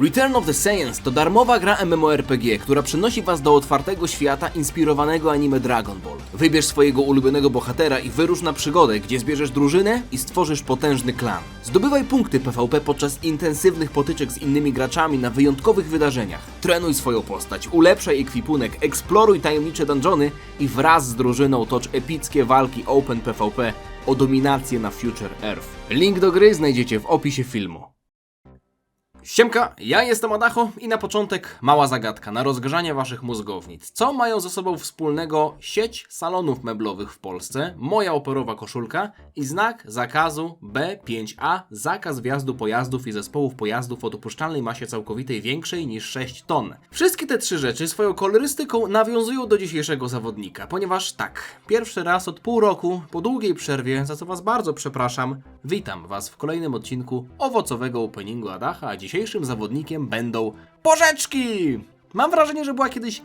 Return of the Saiyans to darmowa gra MMORPG, która przenosi was do otwartego świata inspirowanego anime Dragon Ball. Wybierz swojego ulubionego bohatera i wyrusz na przygodę, gdzie zbierzesz drużynę i stworzysz potężny klan. Zdobywaj punkty PvP podczas intensywnych potyczek z innymi graczami na wyjątkowych wydarzeniach. Trenuj swoją postać, ulepszaj ekwipunek, eksploruj tajemnicze dungeony i wraz z drużyną tocz epickie walki Open PvP o dominację na Future Earth. Link do gry znajdziecie w opisie filmu. Siemka, ja jestem Adacho i na początek mała zagadka na rozgrzanie waszych mózgownic. Co mają ze sobą wspólnego sieć salonów meblowych w Polsce, moja operowa koszulka i znak zakazu B5A, zakaz wjazdu pojazdów i zespołów pojazdów o dopuszczalnej masie całkowitej większej niż 6 ton. Wszystkie te trzy rzeczy swoją kolorystyką nawiązują do dzisiejszego zawodnika, ponieważ tak, pierwszy raz od pół roku, po długiej przerwie, za co was bardzo przepraszam, witam was w kolejnym odcinku owocowego openingu Adacha, a dzisiejszym zawodnikiem będą porzeczki! Mam wrażenie, że była kiedyś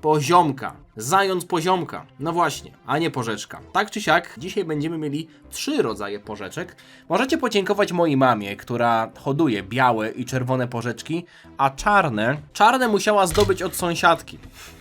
poziomka, zając poziomka. No właśnie, a nie porzeczka. Tak czy siak, dzisiaj będziemy mieli trzy rodzaje porzeczek. Możecie podziękować mojej mamie, która hoduje białe i czerwone porzeczki, a czarne, czarne musiała zdobyć od sąsiadki.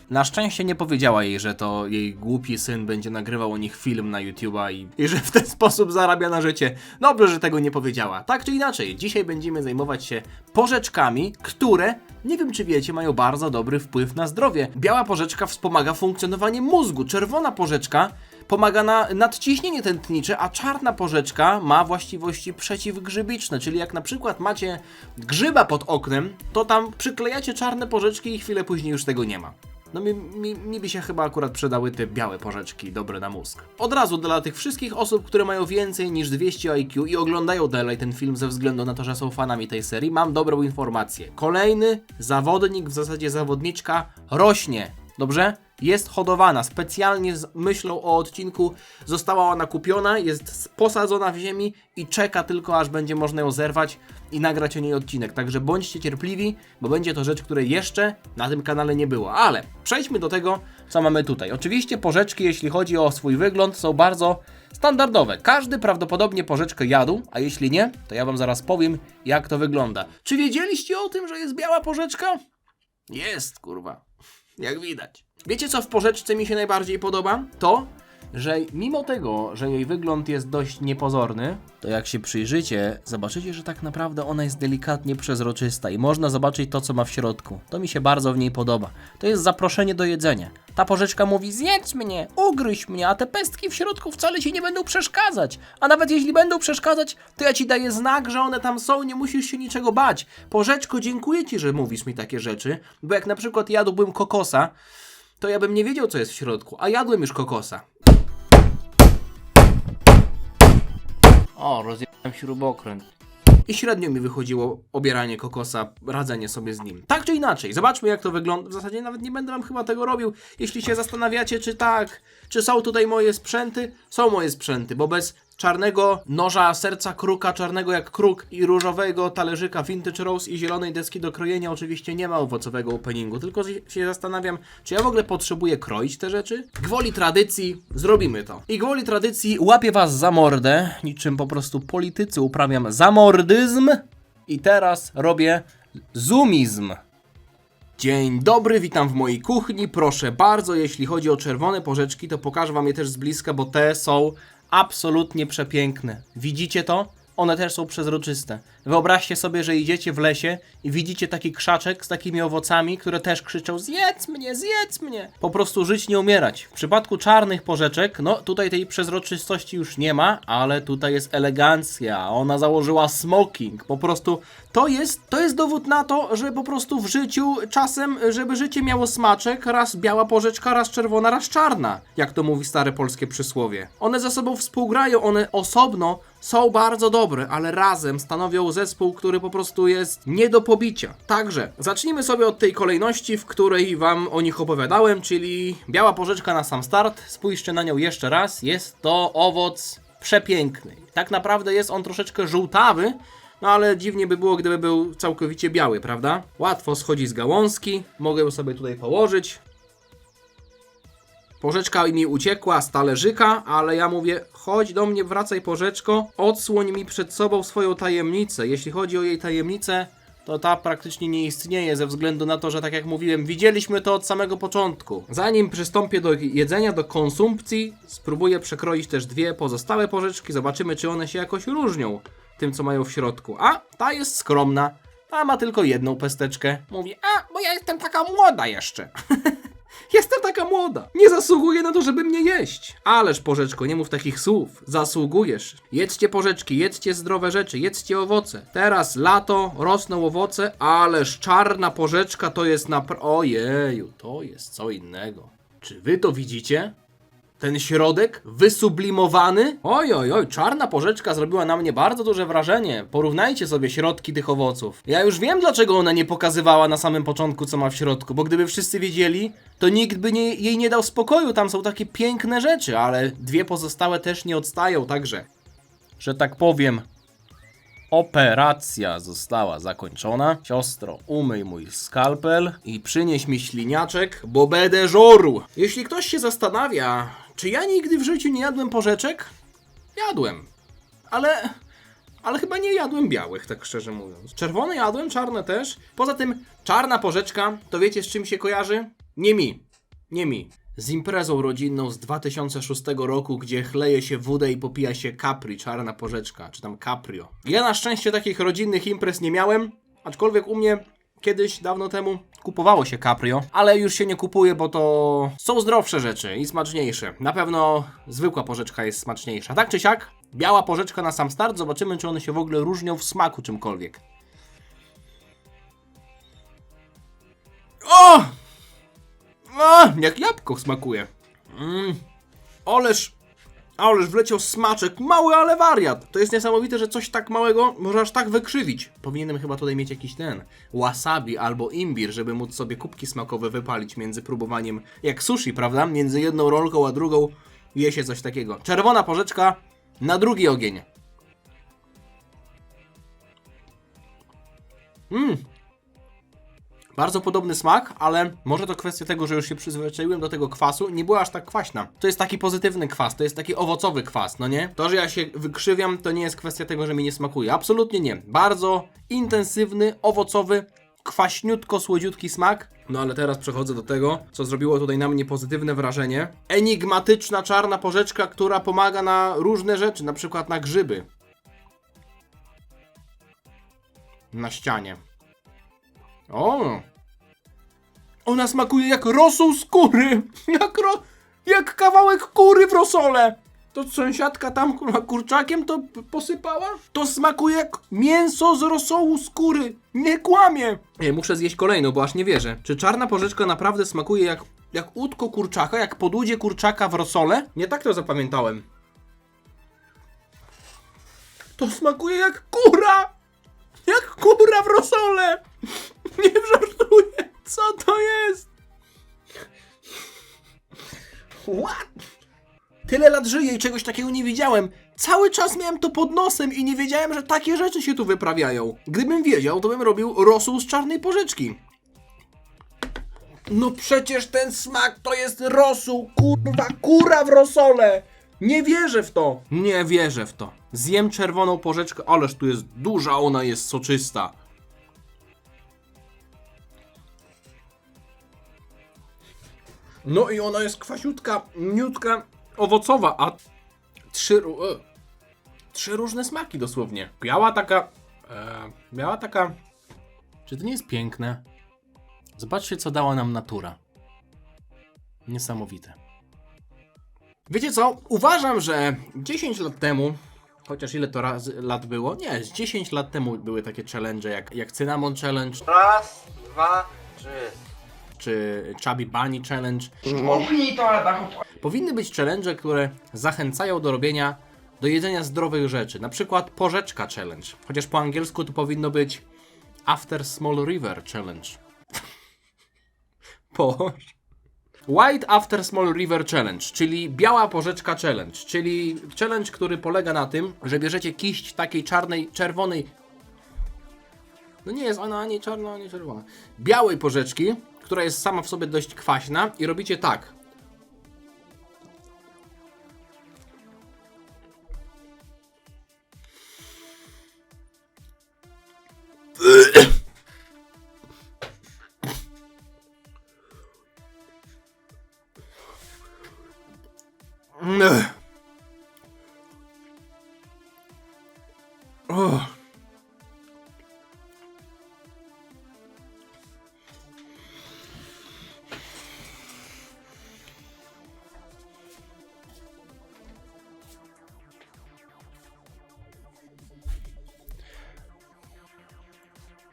Na szczęście nie powiedziała jej, że to jej głupi syn będzie nagrywał o nich film na YouTube'a i, i że w ten sposób zarabia na życie. Dobrze, że tego nie powiedziała. Tak czy inaczej, dzisiaj będziemy zajmować się porzeczkami, które, nie wiem czy wiecie, mają bardzo dobry wpływ na zdrowie. Biała porzeczka wspomaga funkcjonowanie mózgu, czerwona porzeczka pomaga na nadciśnienie tętnicze, a czarna porzeczka ma właściwości przeciwgrzybiczne, czyli jak na przykład macie grzyba pod oknem, to tam przyklejacie czarne porzeczki i chwilę później już tego nie ma. No mi, mi, mi by się chyba akurat przydały te białe porzeczki, dobre na mózg. Od razu dla tych wszystkich osób, które mają więcej niż 200 IQ i oglądają dalej ten film ze względu na to, że są fanami tej serii, mam dobrą informację. Kolejny zawodnik, w zasadzie zawodniczka, rośnie. Dobrze? Jest hodowana. Specjalnie z myślą o odcinku została ona kupiona, jest posadzona w ziemi i czeka tylko, aż będzie można ją zerwać i nagrać o niej odcinek. Także bądźcie cierpliwi, bo będzie to rzecz, której jeszcze na tym kanale nie było. Ale przejdźmy do tego, co mamy tutaj. Oczywiście porzeczki, jeśli chodzi o swój wygląd, są bardzo standardowe. Każdy prawdopodobnie porzeczkę jadł, a jeśli nie, to ja wam zaraz powiem, jak to wygląda. Czy wiedzieliście o tym, że jest biała porzeczka? Jest, kurwa. Jak widać. Wiecie, co w porzeczce mi się najbardziej podoba? To, że mimo tego, że jej wygląd jest dość niepozorny, to jak się przyjrzycie, zobaczycie, że tak naprawdę ona jest delikatnie przezroczysta i można zobaczyć to, co ma w środku. To mi się bardzo w niej podoba. To jest zaproszenie do jedzenia. Ta porzeczka mówi: zjedz mnie, ugryź mnie, a te pestki w środku wcale ci nie będą przeszkadzać. A nawet jeśli będą przeszkadzać, to ja ci daję znak, że one tam są, nie musisz się niczego bać. Porzeczko, dziękuję ci, że mówisz mi takie rzeczy, bo jak na przykład jadłbym kokosa, to ja bym nie wiedział, co jest w środku, a jadłem już kokosa. O, rozjechałem śrubokręt. I średnio mi wychodziło obieranie kokosa, radzenie sobie z nim. Tak czy inaczej, zobaczmy jak to wygląda. W zasadzie nawet nie będę wam chyba tego robił. Jeśli się zastanawiacie, czy tak, czy są tutaj moje sprzęty, są moje sprzęty, bo bez czarnego noża serca kruka, czarnego jak kruk i różowego talerzyka Vintage Rose i zielonej deski do krojenia oczywiście nie ma owocowego openingu, tylko się zastanawiam, czy ja w ogóle potrzebuję kroić te rzeczy? Gwoli tradycji zrobimy to. I gwoli tradycji łapię was za mordę, niczym po prostu politycy uprawiam zamordyzm i teraz robię zoomizm. Dzień dobry, witam w mojej kuchni. Proszę bardzo, jeśli chodzi o czerwone porzeczki, to pokażę wam je też z bliska, bo te są absolutnie przepiękne. Widzicie to? One też są przezroczyste. Wyobraźcie sobie, że idziecie w lesie i widzicie taki krzaczek z takimi owocami, które też krzyczą zjedz mnie, zjedz mnie. Po prostu żyć, nie umierać. W przypadku czarnych porzeczek, no tutaj tej przezroczystości już nie ma, ale tutaj jest elegancja. Ona założyła smoking. Po prostu to jest, to jest dowód na to, że po prostu w życiu czasem, żeby życie miało smaczek, raz biała porzeczka, raz czerwona, raz czarna. Jak to mówi stare polskie przysłowie. One ze sobą współgrają, one osobno są bardzo dobre, ale razem stanowią zespół, który po prostu jest nie do pobicia. Także zacznijmy sobie od tej kolejności, w której wam o nich opowiadałem, czyli biała porzeczka na sam start. Spójrzcie na nią jeszcze raz. Jest to owoc przepiękny. Tak naprawdę jest on troszeczkę żółtawy, no ale dziwnie by było, gdyby był całkowicie biały, prawda? Łatwo schodzi z gałązki, mogę ją sobie tutaj położyć. Porzeczka mi uciekła z talerzyka, ale ja mówię, chodź do mnie, wracaj porzeczko, odsłoń mi przed sobą swoją tajemnicę. Jeśli chodzi o jej tajemnicę, to ta praktycznie nie istnieje ze względu na to, że tak jak mówiłem, widzieliśmy to od samego początku. Zanim przystąpię do jedzenia, do konsumpcji, spróbuję przekroić też dwie pozostałe porzeczki, zobaczymy czy one się jakoś różnią tym, co mają w środku. A, ta jest skromna, ta ma tylko jedną pesteczkę. Mówi, a, bo ja jestem taka młoda jeszcze. Jestem taka młoda. Nie zasługuję na to, żeby mnie jeść. Ależ, porzeczko, nie mów takich słów. Zasługujesz. Jedzcie porzeczki, jedzcie zdrowe rzeczy, jedzcie owoce. Teraz lato, rosną owoce, ależ czarna porzeczka to jest napra... Ojeju, to jest co innego. Czy wy to widzicie? Ten środek wysublimowany? Oj, oj, oj, czarna porzeczka zrobiła na mnie bardzo duże wrażenie. Porównajcie sobie środki tych owoców. Ja już wiem, dlaczego ona nie pokazywała na samym początku, co ma w środku, bo gdyby wszyscy wiedzieli, to nikt by nie, jej nie dał spokoju. Tam są takie piękne rzeczy, ale dwie pozostałe też nie odstają, także, że tak powiem, Operacja została zakończona. Siostro, umyj mój skalpel i przynieś mi śliniaczek, bo będę żoru. Jeśli ktoś się zastanawia, czy ja nigdy w życiu nie jadłem porzeczek? Jadłem. Ale... Ale chyba nie jadłem białych, tak szczerze mówiąc. Czerwone jadłem, czarne też. Poza tym, czarna porzeczka, to wiecie z czym się kojarzy? Nie mi. Nie mi. Z imprezą rodzinną z 2006 roku, gdzie chleje się wódę i popija się Capri, czarna porzeczka, czy tam Caprio. Ja na szczęście takich rodzinnych imprez nie miałem, aczkolwiek u mnie kiedyś, dawno temu, kupowało się Caprio, ale już się nie kupuje, bo to są zdrowsze rzeczy i smaczniejsze. Na pewno zwykła porzeczka jest smaczniejsza. Tak czy siak, biała porzeczka na sam start, zobaczymy, czy one się w ogóle różnią w smaku czymkolwiek. O! A, jak jabłko smakuje. Mm. Oleż, ależ wleciał smaczek, mały, ale wariat. To jest niesamowite, że coś tak małego może aż tak wykrzywić. Powinienem chyba tutaj mieć jakiś ten wasabi albo imbir, żeby móc sobie kubki smakowe wypalić między próbowaniem, jak sushi, prawda? Między jedną rolką a drugą je się coś takiego. Czerwona porzeczka na drugi ogień. Mmm, bardzo podobny smak, ale może to kwestia tego, że już się przyzwyczaiłem do tego kwasu, nie była aż tak kwaśna. To jest taki pozytywny kwas, to jest taki owocowy kwas, no nie? To, że ja się wykrzywiam, to nie jest kwestia tego, że mi nie smakuje. Absolutnie nie. Bardzo intensywny, owocowy, kwaśniutko-słodziutki smak. No ale teraz przechodzę do tego, co zrobiło tutaj na mnie pozytywne wrażenie. Enigmatyczna czarna porzeczka, która pomaga na różne rzeczy, na przykład na grzyby. Na ścianie. O! Ona smakuje jak rosół z kury! Jak ro... Jak kawałek kury w rosole! To sąsiadka tam kurwa, kurczakiem to posypała? To smakuje jak mięso z rosołu z kury! Nie kłamie! Ej, muszę zjeść kolejną, bo aż nie wierzę. Czy czarna porzeczka naprawdę smakuje jak, jak łódko kurczaka, jak podłudzie kurczaka w rosole? Nie tak to zapamiętałem. To smakuje jak kura! Jak kura w rosole! Nie żartuję! Co to jest? What? Tyle lat żyję i czegoś takiego nie widziałem. Cały czas miałem to pod nosem i nie wiedziałem, że takie rzeczy się tu wyprawiają. Gdybym wiedział, to bym robił rosół z czarnej porzeczki. No przecież ten smak to jest rosół, kurwa, kura w rosole! Nie wierzę w to! Nie wierzę w to. Zjem czerwoną porzeczkę, ależ tu jest duża, ona jest soczysta. No i ona jest kwasiutka, miutka, owocowa, a trzy, e, trzy różne smaki dosłownie. Biała taka, e, biała taka, czy to nie jest piękne? Zobaczcie, co dała nam natura. Niesamowite. Wiecie co? Uważam, że 10 lat temu, chociaż ile to lat było? Nie, z 10 lat temu były takie challenge jak, jak Cinnamon Challenge, Raz, dwa, trzy. Czy Chubby Bunny Challenge. Powinny być challenge, które zachęcają do robienia, do jedzenia zdrowych rzeczy. Na przykład porzeczka challenge. Chociaż po angielsku to powinno być After Small River Challenge. po... White After Small River Challenge, czyli biała porzeczka challenge, czyli challenge, który polega na tym, że bierzecie kiść takiej czarnej, czerwonej. No nie jest ona ani czarna, ani czerwona. Białej porzeczki, która jest sama w sobie dość kwaśna i robicie tak.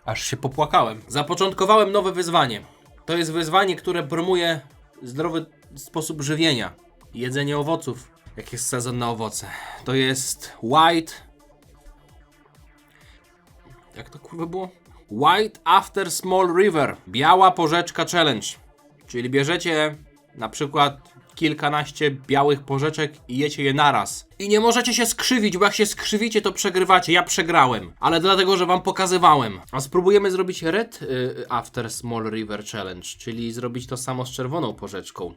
Aż się popłakałem. Zapoczątkowałem nowe wyzwanie. To jest wyzwanie, które promuje zdrowy sposób żywienia. Jedzenie owoców, jak jest sezon na owoce. To jest White. Jak to kurwa było? White After Small River. Biała porzeczka challenge. Czyli bierzecie na przykład kilkanaście białych porzeczek i jecie je naraz. I nie możecie się skrzywić, bo jak się skrzywicie, to przegrywacie. Ja przegrałem, ale dlatego, że wam pokazywałem. A spróbujemy zrobić Red y, After Small River Challenge, czyli zrobić to samo z czerwoną porzeczką.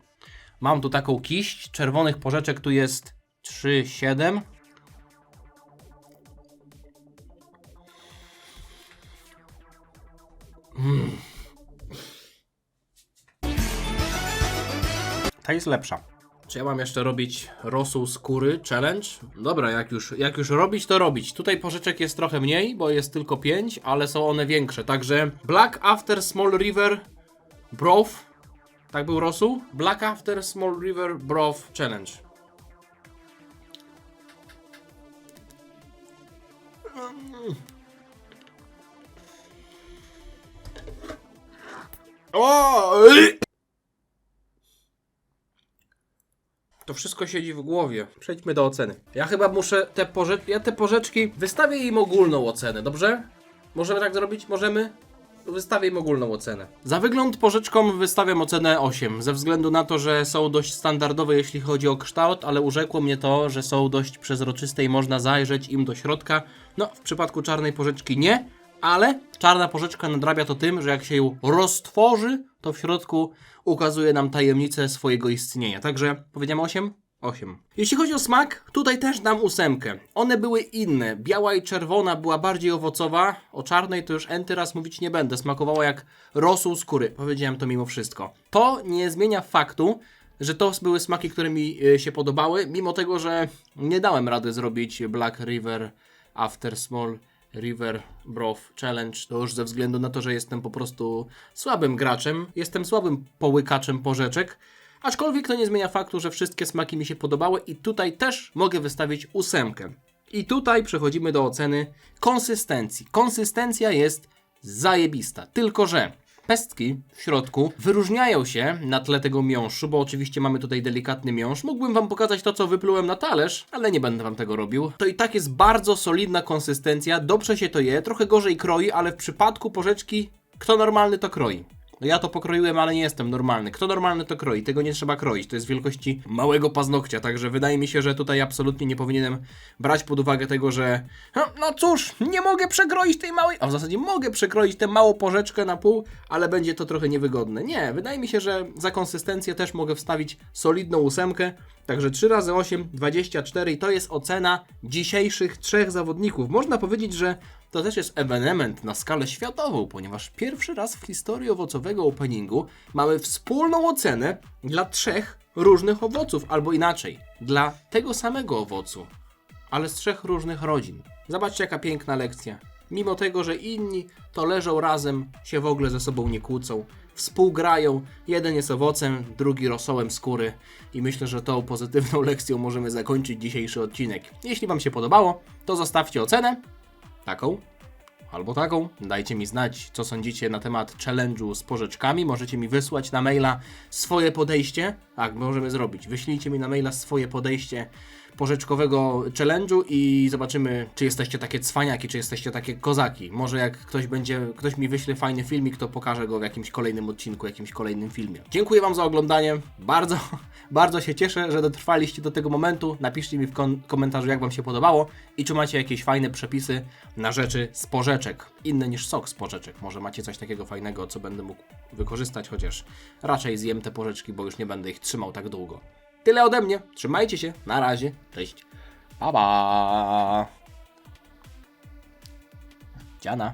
Mam tu taką kiść czerwonych porzeczek, tu jest 3, 7. Ta jest lepsza. Czy ja mam jeszcze robić rosół skóry challenge? Dobra, jak już, jak już robić, to robić. Tutaj porzeczek jest trochę mniej, bo jest tylko 5, ale są one większe. Także Black After Small River Broth. Tak był rosół? Black After Small River Broth Challenge. O! To wszystko siedzi w głowie. Przejdźmy do oceny. Ja chyba muszę te porzeczki. Ja te porzeczki. Wystawię im ogólną ocenę, dobrze? Możemy tak zrobić? Możemy? Wystawię im ogólną ocenę. Za wygląd porzeczkom wystawiam ocenę 8, ze względu na to, że są dość standardowe, jeśli chodzi o kształt, ale urzekło mnie to, że są dość przezroczyste i można zajrzeć im do środka. No, w przypadku czarnej porzeczki nie, ale czarna porzeczka nadrabia to tym, że jak się ją roztworzy, to w środku ukazuje nam tajemnicę swojego istnienia. Także powiedziałem 8? 8. Jeśli chodzi o smak, tutaj też dam ósemkę. One były inne. Biała i czerwona była bardziej owocowa. O czarnej to już enty raz mówić nie będę. Smakowała jak rosół skóry. Powiedziałem to mimo wszystko. To nie zmienia faktu, że to były smaki, które mi y, się podobały, mimo tego, że nie dałem rady zrobić Black River After Small River Broth Challenge, to już ze względu na to, że jestem po prostu słabym graczem, jestem słabym połykaczem porzeczek, aczkolwiek to nie zmienia faktu, że wszystkie smaki mi się podobały i tutaj też mogę wystawić ósemkę. I tutaj przechodzimy do oceny konsystencji. Konsystencja jest zajebista, tylko że pestki w środku wyróżniają się na tle tego miąższu, bo oczywiście mamy tutaj delikatny miąższ. Mógłbym wam pokazać to, co wyplułem na talerz, ale nie będę wam tego robił. To i tak jest bardzo solidna konsystencja, dobrze się to je, trochę gorzej kroi, ale w przypadku porzeczki, kto normalny to kroi. No ja to pokroiłem, ale nie jestem normalny. Kto normalny to kroi? Tego nie trzeba kroić. To jest wielkości małego paznokcia, także wydaje mi się, że tutaj absolutnie nie powinienem brać pod uwagę tego, że no, no cóż, nie mogę przekroić tej małej, a w zasadzie mogę przekroić tę małą porzeczkę na pół, ale będzie to trochę niewygodne. Nie, wydaje mi się, że za konsystencję też mogę wstawić solidną ósemkę, także 3 razy 8, 24 i to jest ocena dzisiejszych trzech zawodników. Można powiedzieć, że to też jest ewenement na skalę światową, ponieważ pierwszy raz w historii owocowego openingu mamy wspólną ocenę dla trzech różnych owoców, albo inaczej, dla tego samego owocu, ale z trzech różnych rodzin. Zobaczcie, jaka piękna lekcja. Mimo tego, że inni to leżą razem, się w ogóle ze sobą nie kłócą, współgrają, jeden jest owocem, drugi rosołem skóry i myślę, że tą pozytywną lekcją możemy zakończyć dzisiejszy odcinek. Jeśli Wam się podobało, to zostawcie ocenę, taką albo taką. Dajcie mi znać, co sądzicie na temat challenge'u z porzeczkami. Możecie mi wysłać na maila swoje podejście. Tak, możemy zrobić. Wyślijcie mi na maila swoje podejście porzeczkowego challenge'u i zobaczymy, czy jesteście takie cwaniaki, czy jesteście takie kozaki. Może jak ktoś będzie, ktoś mi wyśle fajny filmik, to pokażę go w jakimś kolejnym odcinku, jakimś kolejnym filmie. Dziękuję Wam za oglądanie. Bardzo, bardzo się cieszę, że dotrwaliście do tego momentu. Napiszcie mi w komentarzu, jak Wam się podobało i czy macie jakieś fajne przepisy na rzeczy z porzeczek. Inne niż sok z porzeczek. Może macie coś takiego fajnego, co będę mógł wykorzystać, chociaż raczej zjem te porzeczki, bo już nie będę ich trzymał tak długo. Tyle ode mnie. Trzymajcie się. Na razie. Cześć. Pa, pa. Dziana.